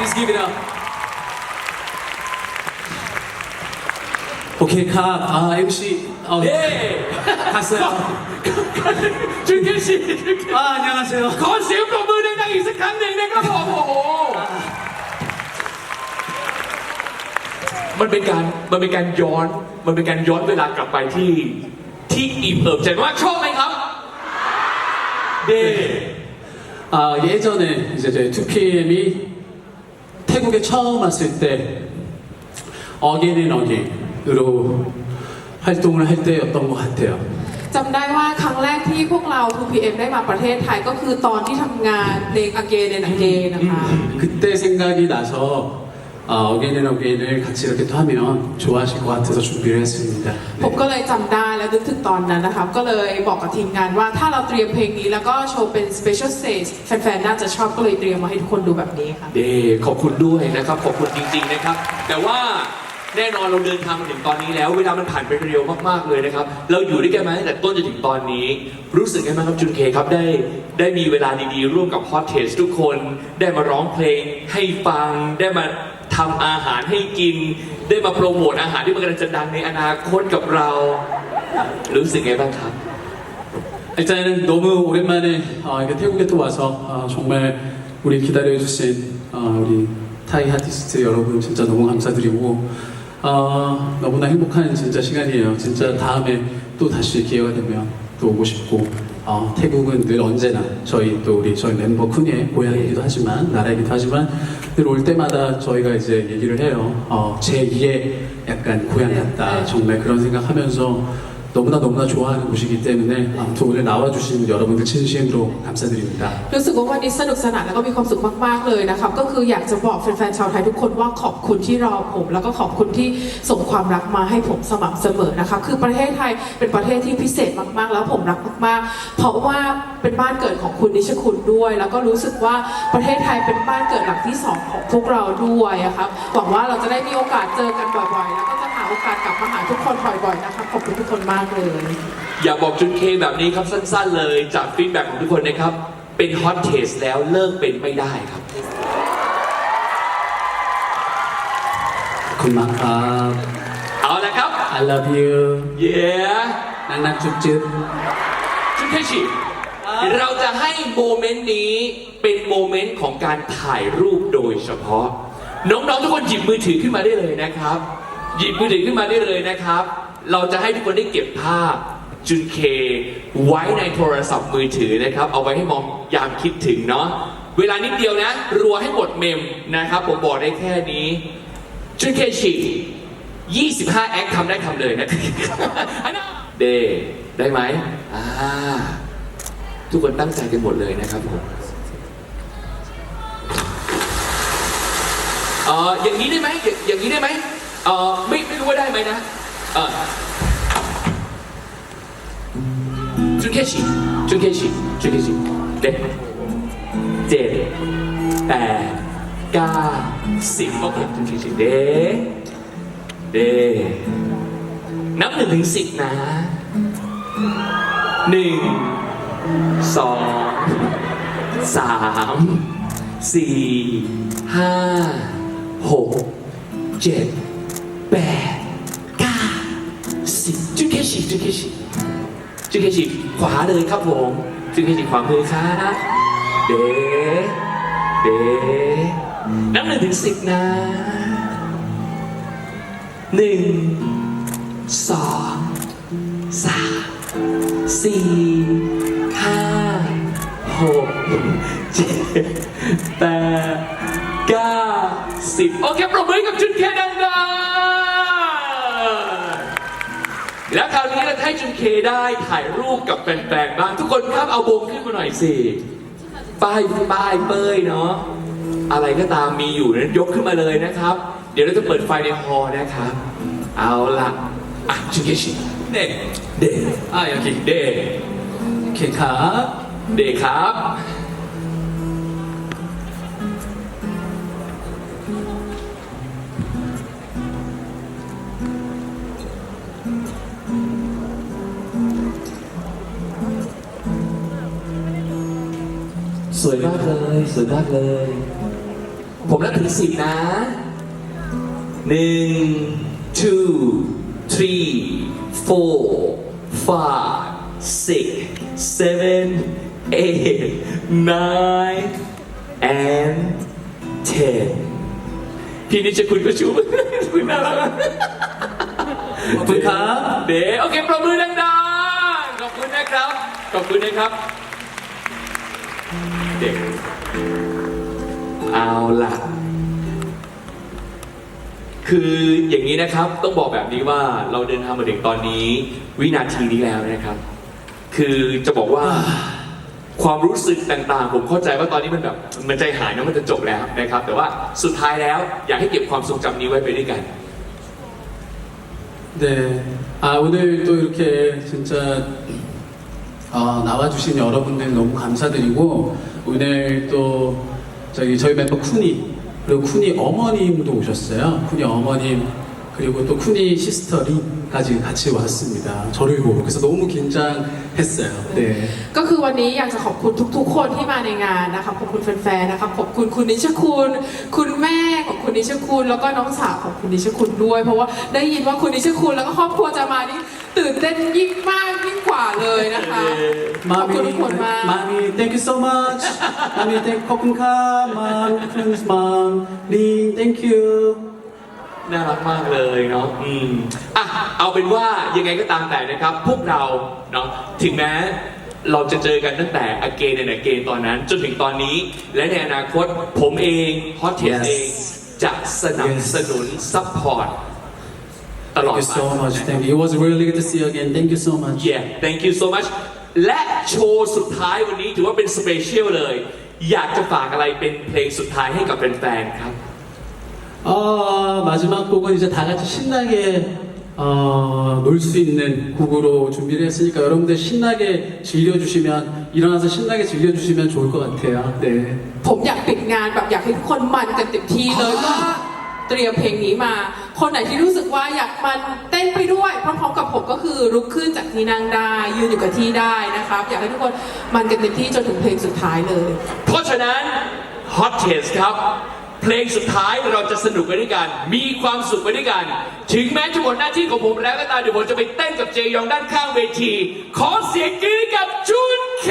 Please give it up. 오케이 카. 아 MC. 어, 네. 갔어요. ชุนเคชิ 아 안녕하세요. ขอเสียงปรบมือดังๆอีกสักครั้งหนึ่งนะครับผมโอ้โหมันเป็นการมันเป็นการย้อน มันเป็นการย้อนเวลากลับไปที่ที่อิ่มเอิบใจมากชอบไหมครับ เด้ 아 예전에 이제 저희 2PM이 태국에 처음 왔을 때 어게인 어게인으로 활동을 할 때였던 것 같아요. จำได้ว่าครั้งแรกที่พวกเรา 2PM ได้มาประเทศไทยก็คือตอนที่ทำงานเพลง Again and Again นะคะ 그때 생각이 나서 어, 어게인 어게인을 같이 이렇게 또 하면 좋아하실 것 같아서 준비를 했습니다. ผมก็เลยจำได้และนึกถึงตอนนั้นนะครับ ก็เลยบอกกับทีมงานว่าถ้าเราเตรียมเพลงนี้แล้วก็โชว์เป็น Special Stage แฟนๆ น่าจะชอบก็เลยเตรียมมาให้ทุกคนดูแบบนี้ค่ะ เด้ขอบคุณด้วยนะครับ ขอบคุณจริง ๆนะครับ แต่ว่าแน่นอนเราเดินทางมาถึงตอนนี้แล้ว เวลามันผ่านไปเร็วมากๆเลยนะครับ เราอยู่ด้วยกันมาตั้งแต่ต้นจนถึงตอนนี้ รู้สึกไงบ้างครับจุนเคครับได้ได้มีเวลาดีๆ ร่วมกับฮอตเทสทุกคน ได้มาร้องเพลงให้ฟัง ได้มา ทำอาหารให้กิน ได้มาโปรโมทอาหารที่มันกำลังจะดังในอนาคตกับเรา รู้สึกไงบ้างครับ 일단은 너무 오랜만에 어, 이렇게 태국에 또 와서 어, 정말 우리 기다려주신 어, 우리 타이 아티스트 여러분 진짜 너무 감사드리고 어, 너무나 행복한 진짜 시간이에요. 진짜 다음에 또 다시 기회가 되면 또 오고 싶고 어, 태국은 늘 언제나 저희 또 우리 저희 멤버 쿤이의 고향이기도 하지만 나라이기도 하지만 늘 올 때마다 저희가 이제 얘기를 해요. 어, 제 2의 약간 고향 같다. 네. 정말 그런 생각하면서 너무나 너무나 좋아하는 곳이기 때문에 아무튼 오늘 나와주신 여러분들 진심으로 감사드립니다. รู้สึกว่าวันนี้สนุกสนานแล้วก็มีความสุขมาก ๆ เลยนะครับ ก็คืออยากจะบอกแฟน ๆ ชาวไทยทุกคนว่าขอบคุณที่รอผม แล้วก็ขอบคุณที่ส่งความรักมาให้ผมสม่ำเสมอนะครับ คือประเทศไทยเป็นประเทศที่พิเศษมาก ๆ แล้วผมรักมาก ๆ เพราะว่าเป็นบ้านเกิดของคุณนิชคุณด้วย แล้วก็รู้สึกว่าประเทศไทยเป็นบ้านเกิดหลักที่สองของพวกเราด้วยอะครับ หวังว่าเราจะได้มีโอกาสเจอกันบ่อย ๆ แล้วก็จะ มีการกลับมาหาทุกคนบ่อยๆนะคะขอบคุณทุกคนมากเลย อย่าบอกจุนเคแบบนี้ครับสั้นๆเลยจากฟีดแบ็กของทุกคนนะครับ เป็นฮอตเทสแล้วเลิกเป็นไม่ได้ครับคุณมากครับ เอาละครับ I love you เย้นักนักจุดจุดจุดเคชิเราจะให้โมเมนต์นี้เป็นโมเมนต์ของการถ่ายรูปโดยเฉพาะ น้องๆทุกคนหยิบมือถือขึ้นมาได้เลยนะครับ หยิบมือถือขึ้นมาได้เลยนะครับ เราจะให้ทุกคนได้เก็บภาพจุนเคไว้ในโทรศัพท์มือถือนะครับ เอาไว้ให้มองยามคิดถึงเนาะเวลานิดเดียวนะรัวให้หมดเมมนะครับ ผมบอกได้แค่นี้จุนเคชิ25 แอคทำได้ทำเลยนะเดได้ไหมอ่าทุกคนตั้งใจกันหมดเลยนะครับผมเอออย่างนี้ได้ไหมย่างอย่างนี้ได้ไหม เอ่อไม่ไม่รู้ว่าได้ไหมนะเอ่อจุนเคชิจุนเคชิจุนเคชิเด็ดเจ็ดแปดเก้าสิบโอเคจุนเคชิเด็ดเด็ดนับหนึ่งถึงสิบนะหนึ่งสองสามสี่ห้าหกเจ็ด แปดเก้าสิบจุดแค่ฉีดจุดแค่ฉีดจุดแค่ฉีดขวาเลยครับผมจุดแค่ฉีดขวามือครับเดเดนับหนึ่งถึงสิบนะหนึ่งสองสามสี่ห้าหกเจ็ดแปดเก้าสิบโอเคปรบมือกับจุนเค ให้จุนเคได้ถ่ายรูปกับแฟนๆบ้างทุกคนครับเอาบงขึ้นมาหน่อยสิป้ายป้ายเป้ยเนาะอะไรก็ตามมีอยู่นั้นยกขึ้นมาเลยนะครับ เดี๋ยวเราจะเปิดไฟในฮอนะครับ เอาละอะจุนเคชิเด็เด็อะอย่เด็กเดกเคครับเด็ครับ สวยมากเลยสวยมากเลย ผมนับถึงสิบนะหนึ่ง two three four five six seven eight nine and ten พี่นิชคุณก็ชูคุณน่ารักขอบคุณครับ เดโอเค ประมือดังๆ ขอบคุณนะครับ ขอบคุณนะครับ เด็ก เอาล่ะ คืออย่างนี้นะครับ ต้องบอกแบบนี้ว่าเราเดินทางมาถึงตอนนี้ วินาทีนี้แล้วนะครับ คือจะบอกว่า ความรู้สึกต่างๆ ผมเข้าใจว่าตอนนี้มันแบบมันใจหายนะมันจะจบแล้วนะครับ แต่ว่าสุดท้ายแล้วอยากให้เก็บความทรงจำนี้ไว้ไปด้วยกัน 네. 아, 오늘 또 이렇게 진짜 어, 나와주신 여러분들 너무 감사드리고 오늘 또 저기 저희 멤버 쿠니 그리고 쿠니 어머님도 오셨어요. 쿠니 어머님 그리고 또 쿠니 시스터 린까지 같이 왔습니다. 저를 보고 그래서 너무 긴장했어요. 네. ก็คือวันนี้อยากจะขอบคุณทุกๆ คนที่มาในงานนะครับขอบคุณแฟนๆนะครับขอบคุณคุณนิชคุณ คุณแม่ของคุณนิชคุณ แล้วก็น้องสาวของคุณนิชคุณด้วย เพราะว่าได้ยินว่าคุณนิชคุณแล้วก็ครอบครัวจะมานี่ตื่นเต้นยิ่งมากยิ่งกว่าเลยนะคะ ขอบคุณทุกคนมาก 마미, thank you so much. 마미, thank 코쿤카, 맘, 쿤스 맘, 린, thank you. น่ารักมากเลยเนาะอืมอะเอาเป็นว่ายังไงก็ตามแต่นะครับ พวกเราเนาะถึงแม้เราจะเจอกันตั้งแต่อเกนในเกนตอนนั้น จนถึงตอนนี้ และในอนาคตผมเองฮอตเทส Yes. เองจะสนับสนุนซัพพอร์ตตลอด Thank you ไป so much. Thank you. It was really good to see you again. Thank you so much. Yeah thank you so much และโชว์สุดท้ายวันนี้ถือว่าเป็นสเปเชียลเลย อยากจะฝากอะไรเป็นเพลงสุดท้ายให้กับแฟนๆครับ 어, 마지막 곡은 이제 다 같이 신나게 어, 놀 수 있는 곡으로 준비를 했으니까 여러분들 신나게 즐겨주시면 일어나서 신나게 즐겨주시면 좋을 것 같아요. 네. ผมอยากปิดงานแบบอยากให้ทุกคนมันกันเต็มที่เลยก็เตรียมเพลงนี้มา คนไหนที่รู้สึกว่าอยากมันเต้นไปด้วยพร้อมๆกับผมก็คือลุกขึ้นจากที่นั่งได้ ยืนอยู่กับที่ได้นะครับ อยากให้ทุกคนมันกันเต็มที่จนถึงเพลงสุดท้ายเลย เพราะฉะนั้น Hot Taste ครับ เพลงสุดท้ายเราจะสนุกไปด้วยกัน มีความสุขไปด้วยกัน ถึงแม้จะหมดหน้าที่ของผมแล้วก็ตามเดี๋ยวผมจะไปเต้นกับเจยองด้านข้างเวที ขอเสียงกรี๊ดกับจุนเค.